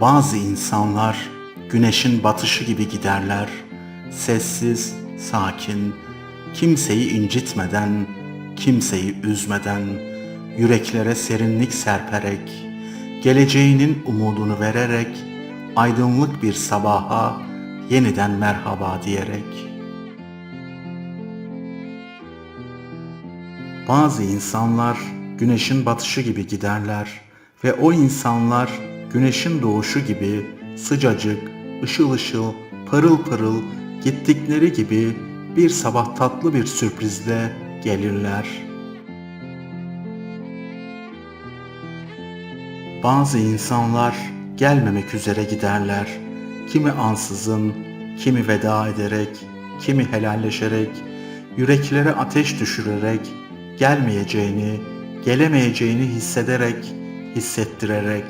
Bazı insanlar güneşin batışı gibi giderler. Sessiz, sakin, kimseyi incitmeden, kimseyi üzmeden, yüreklere serinlik serperek, geleceğinin umudunu vererek, aydınlık bir sabaha yeniden merhaba diyerek. Bazı insanlar güneşin batışı gibi giderler ve o insanlar güneşin doğuşu gibi sıcacık, ışıl ışıl, parıl parıl gittikleri gibi bir sabah tatlı bir sürprizle gelirler. Bazı insanlar gelmemek üzere giderler. Kimi ansızın, kimi veda ederek, kimi helalleşerek, yüreklere ateş düşürerek, gelmeyeceğini, gelemeyeceğini hissederek, hissettirerek.